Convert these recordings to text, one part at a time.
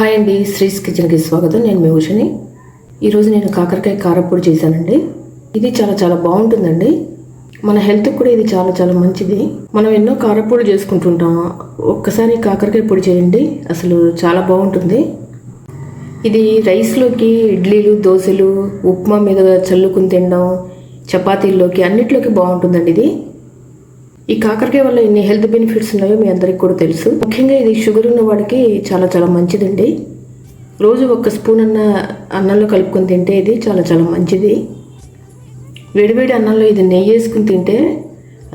Hi అండి శ్రీస్ కిచెన్కి స్వాగతం. నేను మీ ఉషని. ఈరోజు నేను కాకరకాయ కారపొడి చేశానండి. ఇది చాలా చాలా బాగుంటుందండి. మన హెల్త్కి కూడా ఇది చాలా చాలా మంచిది. మనం ఎన్నో కారపొడి చేసుకుంటుంటాం. ఒక్కసారి కాకరకాయ పొడి చేయండి. అసలు చాలా బాగుంటుంది. ఇది రైస్లోకి ఇడ్లీలు దోశలు ఉప్మా మీద చల్లుకుని తినడం చపాతీల్లోకి అన్నిట్లోకి బాగుంటుందండి ఇది. ఈ కాకరకాయ వల్ల ఎన్ని హెల్త్ బెనిఫిట్స్ ఉన్నాయో మీ అందరికి కూడా తెలుసు. ముఖ్యంగా ఇది షుగర్ ఉన్న వాడికి చాలా చాలా మంచిదండి. రోజు ఒక స్పూన్ అన్న అన్నంలో కలుపుకొని తింటే ఇది చాలా చాలా మంచిది. వేడివేడి అన్నంలో ఇది నెయ్యి వేసుకుని తింటే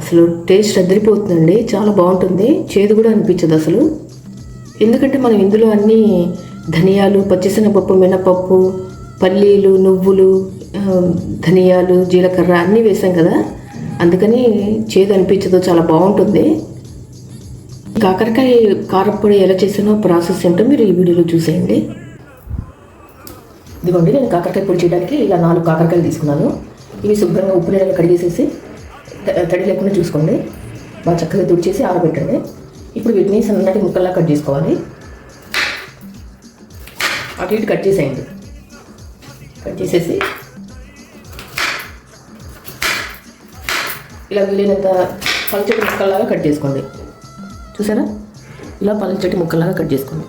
అసలు టేస్ట్ రద్దరిపోతుందండి చాలా బాగుంటుంది. చేదు కూడా అనిపించదు అసలు. ఎందుకంటే మనం ఇందులో అన్ని ధనియాలు పచ్చిశనగపప్పు మినపప్పు పల్లీలు నువ్వులు ధనియాలు జీలకర్ర అన్నీ వేసాం కదా. అందుకని చేదు అనిపించదు చాలా బాగుంటుంది. కాకరకాయ కారప్పొడి ఎలా చేసానో ప్రాసెస్ ఏంటో మీరు ఈ వీడియోలో చూసేయండి. ఇదిగోండి నేను కాకరకాయ పొడి చేయడానికి ఇలా నాలుగు కాకరకాయలు తీసుకున్నాను. ఇవి శుభ్రంగా ఉప్పు నీళ్ళలో కడిగేసేసి త- తడి లేకుండా చూసుకోండి. బాగా చక్కగా తుడిచేసి ఆరబెట్టండి. ఇప్పుడు వీటిని సన్నటి ముక్కల్లా కట్ చేసుకోవాలి. అటు ఇటు కట్ చేసేయండి. కట్ చేసేసి ఇలా వీలైనంత పల్చటి ముక్కల్లాగా కట్ చేసుకోండి. చూసారా? ఇలా పల్చటి ముక్కల్లాగా కట్ చేసుకోండి.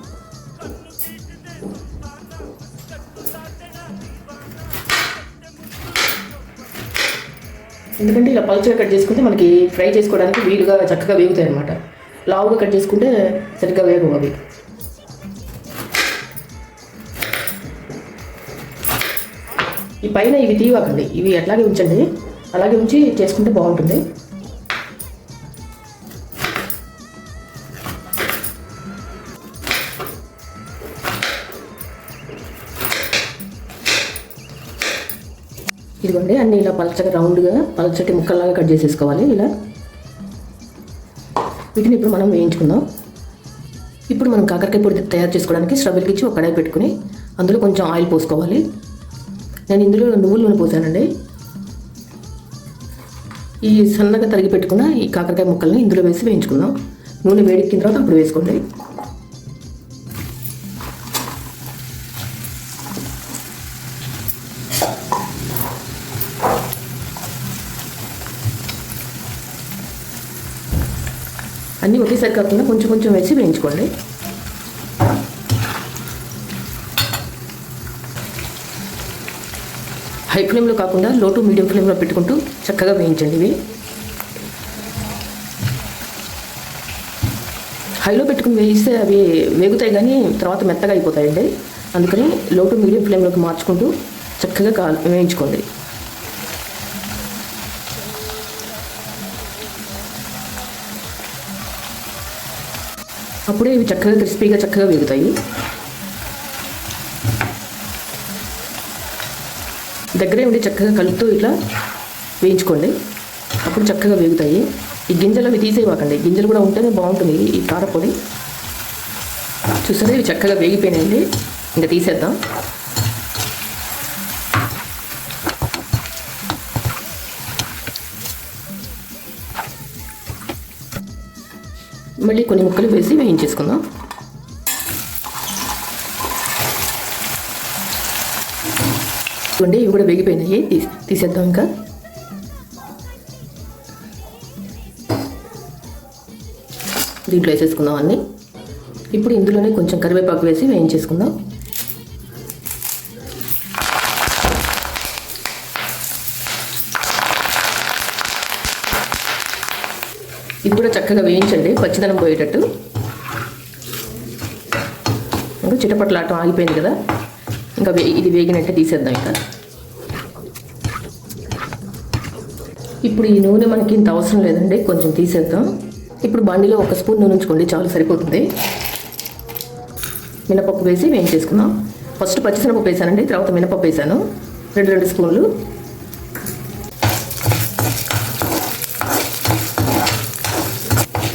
ఎందుకంటే ఇలా పల్చగా కట్ చేసుకుంటే మనకి ఫ్రై చేసుకోవడానికి వీలుగా చక్కగా వేగుతాయి అనమాట లావుగా కట్ చేసుకుంటే సరిగ్గా వేగవు అవి. ఈ పైన ఇవి తీవకండి ఇవి అట్లాగే ఉంచండి. అలాగే ఉంచి చేసుకుంటే బాగుంటుంది. ఇదిగోండి అన్ని ఇలా పలచగా రౌండ్గా పలచటి ముక్కల్లాగా కట్ చేసేసుకోవాలి ఇలా. వీటిని ఇప్పుడు మనం వేయించుకుందాం. ఇప్పుడు మనం కాకరకాయ పొడి తయారు చేసుకోవడానికి స్టవ్ వెలిగించి ఒక కడాయి పెట్టుకుని అందులో కొంచెం ఆయిల్ పోసుకోవాలి. నేను ఇందులో నువ్వుల నూనె పోసానండి. ఈ సన్నగా తరిగి పెట్టుకున్న ఈ కాకరకాయ ముక్కల్ని ఇందులో వేసి వేయించుకుందాం. నూనె వేడెక్కిన తర్వాత అప్పుడు వేసుకోండి. అన్నీ ఒకేసారి కాకుండా కొంచెం కొంచెం వేసి వేయించుకోండి. హై ఫ్లేమ్లో కాకుండా లో టు మీడియం ఫ్లేమ్లో పెట్టుకుంటూ చక్కగా వేయించండి ఇవి. హైలో పెట్టుకుని వేయిస్తే అవి వేగుతాయి కానీ తర్వాత మెత్తగా అయిపోతాయండి. అందుకని లో టు మీడియం ఫ్లేమ్లోకి మార్చుకుంటూ చక్కగా కా వేయించుకోండి. అప్పుడే ఇవి చక్కగా క్రిస్పీగా చక్కగా వేగుతాయి. దగ్గరే ఉండి చక్కగా కలుపుతూ ఇట్లా వేయించుకోండి. అప్పుడు చక్కగా వేగుతాయి. ఈ గింజలు అవి తీసేయవాకండి గింజలు కూడా ఉంటేనే బాగుంటుంది ఈ కారపొడి చూసారా? ఇవి చక్కగా వేగిపోయినాయండి. ఇంకా తీసేద్దాం. మళ్ళీ కొన్ని ముక్కలు వేసి వేయించేసుకుందాం. చూడండి ఇవి కూడా వేగిపోయినాయి. తీసి తీసేద్దాం ఇంకా. దీంట్లో వేసేసుకుందాం అన్నీ. ఇప్పుడు ఇందులోనే కొంచెం కరివేపాకు వేసి వేయించేసుకుందాం. ఇది కూడా చక్కగా వేయించండి. పచ్చిదనం పోయేటట్టు. ఇంకా చిటపట్లాటం ఆగిపోయింది కదా. ఇంకా వే ఇది వేగినట్టే తీసేద్దాం ఇంకా. ఇప్పుడు ఈ నూనె మనకి ఇంత అవసరం లేదండి కొంచెం తీసేద్దాం. ఇప్పుడు బండిలో ఒక స్పూన్ నూనె ఉంచుకోండి చాలు సరిపోతుంది. మినపప్పు వేసి వేయించేసుకుందాం. ఫస్ట్ పచ్చిశనగపప్పు వేసానండి తర్వాత మినపప్పు వేసాను. రెండు రెండు స్పూన్లు.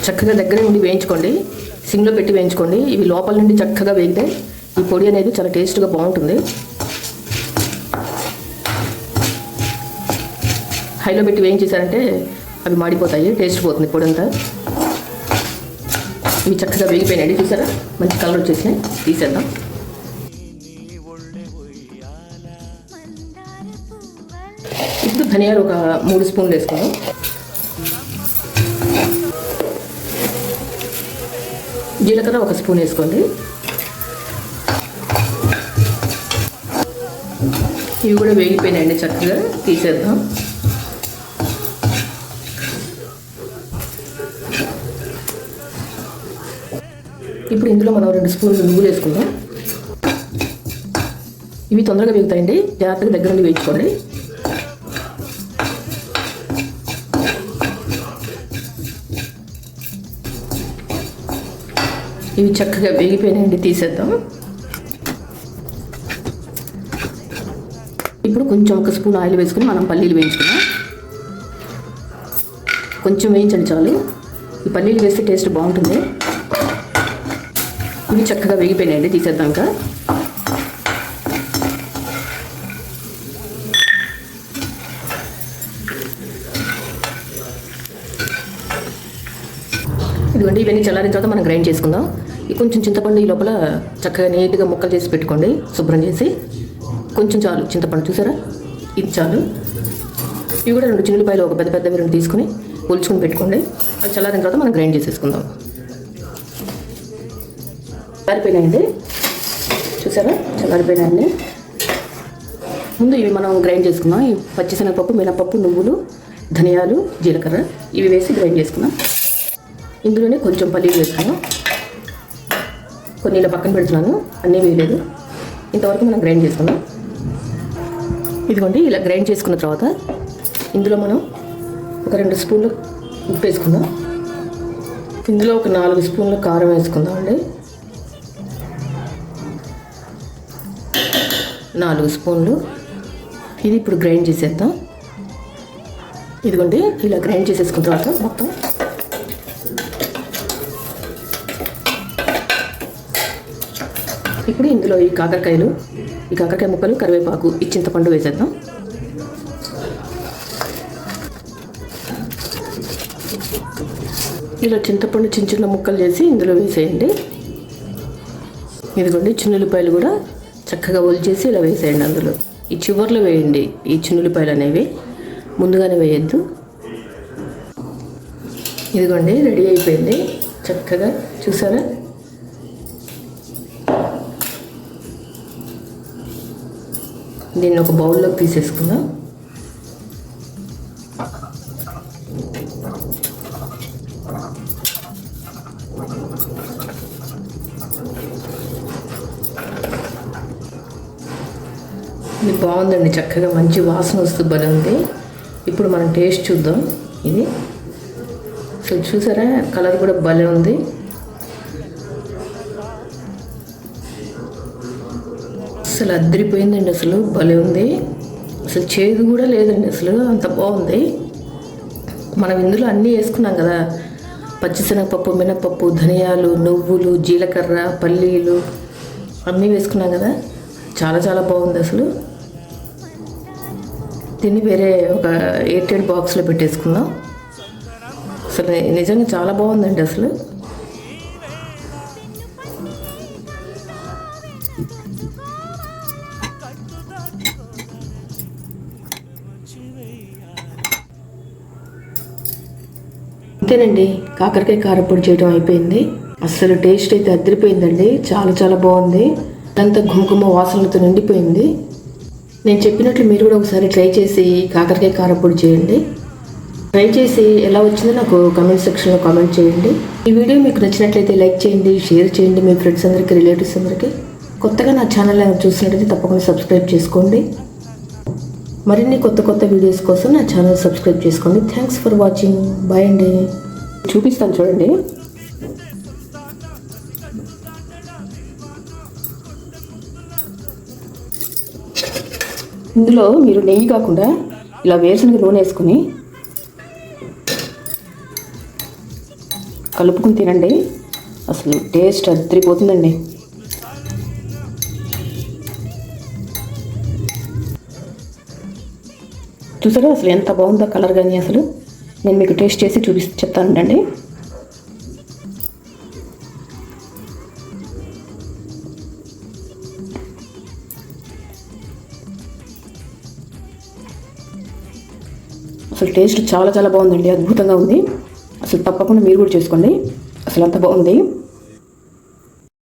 చక్కగా దగ్గర నుండి వేయించుకోండి. సిమ్లో పెట్టి వేయించుకోండి. ఇవి లోపల నుండి చక్కగా వేగితే ఈ పొడి అనేది చాలా టేస్ట్గా బాగుంటుంది. హైలో పెట్టి వేయించేశారంటే అవి మాడిపోతాయి టేస్ట్ పోతుంది పొడి అంతా ఇవి చక్కగా వేగిపోయినాయి చూసారా? మంచి కలర్ వచ్చేసినాయి. తీసేద్దాం. ఇప్పుడు ధనియాలు ఒక మూడు స్పూన్లు వేసుకుందాం. జీలకర్ర ఒక స్పూన్ వేసుకోండి. ఇవి కూడా వేగిపోయినాయండి చక్కగా. తీసేద్దాం. ఇప్పుడు ఇందులో మనం రెండు స్పూన్లు నువ్వులు వేసుకుందాం. ఇవి తొందరగా వేగుతాయండి. జాగ్రత్తగా దగ్గర నుండి వేయించుకోండి. ఇవి చక్కగా వేగిపోయినాయండి. తీసేద్దాం. ఇప్పుడు కొంచెం ఒక స్పూన్ ఆయిల్ వేసుకుని మనం పల్లీలు వేయించుకుందాం. కొంచెం వేయించండి చాలు. ఈ పల్లీలు వేస్తే టేస్ట్ బాగుంటుంది. ఇవి చక్కగా వేగిపోయినాయండి తీసేద్దాం ఇంకా. ఇదిగోండి ఇవన్నీ చల్లారిన తర్వాత మనం గ్రైండ్ చేసుకుందాం. ఈ కొంచెం చింతపండు ఈ లోపల చక్కగా నీట్గా ముక్కలు చేసి పెట్టుకోండి శుభ్రం చేసి. కొంచెం చాలు. చింతపండు చూసారా? ఇది చాలు. ఇవి కూడా రెండు చిన్నపాయలు ఒక పెద్ద పెద్దవి రెండు తీసుకుని ఒలుచుకుని పెట్టుకోండి. అది చల్లారిన తర్వాత మనం గ్రైండ్ చేసేసుకుందాం. చల్లారిపోయినాయండి. చూసారా? చల్లారిపోయినాయండి. ముందు ఇవి మనం గ్రైండ్ చేసుకుందాం. ఈ పచ్చిశనగపప్పు మినపప్పు నువ్వులు ధనియాలు జీలకర్ర ఇవి వేసి గ్రైండ్ చేసుకుందాం. ఇందులోనే కొంచెం పల్లీలు వేసుకున్నాం కొన్ని ఇలా పక్కన పెడుతున్నాను. అన్నీ వేయలేదు. ఇంతవరకు మనం గ్రైండ్ చేసుకుందాం. ఇదిగోండి ఇలా గ్రైండ్ చేసుకున్న తర్వాత ఇందులో మనం ఒక రెండు స్పూన్లు ఉప్పు వేసుకుందాం. ఇందులో ఒక నాలుగు స్పూన్లు కారం వేసుకుందాం అండి నాలుగు స్పూన్లు. ఇది ఇప్పుడు గ్రైండ్ చేసేద్దాం. ఇదిగోండి ఇలా గ్రైండ్ చేసేసుకున్న తర్వాత మొత్తం ఇప్పుడు ఇందులో ఈ కాకరకాయలు ఈ కాకరకాయ ముక్కలు కరివేపాకు ఈ చింతపండు వేసేద్దాం. ఇలా చింతపండు చిన్న చిన్న ముక్కలు చేసి ఇందులో వేసేయండి. ఇదిగోండి చిన్నుల్లిపాయలు కూడా చక్కగా ఒలిచేసి ఇలా వేసేయండి అందులో. ఈ చివర్లో వేయండి ఈ చిన్నుల్లిపాయలు అనేవి. ముందుగానే వేయద్దు. ఇదిగోండి రెడీ అయిపోయింది. చక్కగా చూసారా? దీన్ని ఒక బౌల్లో తీసేసుకుందాం. ఇది బాగుందండి చక్కగా మంచి వాసన వస్తూ భలే ఉంది ఇప్పుడు మనం టేస్ట్ చూద్దాం. ఇది. సో చూసారా కలర్ కూడా భలే ఉంది. అసలు అద్దరిపోయిందండి అసలు. భలే ఉంది. అసలు చేదు కూడా లేదండి అసలు. అంత బాగుంది. మనం ఇందులో అన్నీ వేసుకున్నాం కదా. పచ్చిశనగపప్పు మినపప్పు ధనియాలు నువ్వులు జీలకర్ర పల్లీలు అన్నీ వేసుకున్నాం కదా. చాలా చాలా బాగుంది అసలు. దీన్ని వేరే ఒక ఎయిటెడ్ బాక్స్లో పెట్టేసుకుందాం. అసలు నిజంగా చాలా బాగుందండి అసలు. అంతేనండి. కాకరకాయ కారపొడి చేయడం అయిపోయింది. అస్సలు టేస్ట్ అయితే అదిరిపోయిందండి. చాలా చాలా బాగుంది. అంతా ఘుమఘుమ వాసనలతో నిండిపోయింది. నేను చెప్పినట్లు మీరు కూడా ఒకసారి ట్రై చేసి కాకరకాయ కారపొడి చేయండి. ట్రై చేసి ఎలా వచ్చిందో నాకు కమెంట్ సెక్షన్లో కామెంట్ చేయండి. ఈ వీడియో మీకు నచ్చినట్లయితే లైక్ చేయండి షేర్ చేయండి మీ ఫ్రెండ్స్ అందరికీ రిలేటివ్స్ అందరికీ. కొత్తగా నా ఛానల్ చూసినట్లయితే తప్పకుండా సబ్స్క్రైబ్ చేసుకోండి. మరిన్ని కొత్త కొత్త వీడియోస్ కోసం నా ఛానల్ సబ్స్క్రైబ్ చేసుకోండి. థ్యాంక్స్ ఫర్ వాచింగ్ బాయ్ అండి. చూపిస్తాను చూడండి. ఇందులో మీరు నెయ్యి కాకుండా ఇలా వేరుశనగ నూనె వేసుకొని కలుపుకుని తినండి. అసలు టేస్ట్ అద్దరిపోతుందండి. చూసారా? అసలు ఎంత బాగుందో కలర్ కానీ అసలు. నేను మీకు టేస్ట్ చేసి చూపి చెప్తానండి అసలు టేస్ట్ చాలా చాలా బాగుందండి. అద్భుతంగా ఉంది. అసలు తప్పకుండా మీరు కూడా చేసుకోండి. అసలు అంత బాగుంది.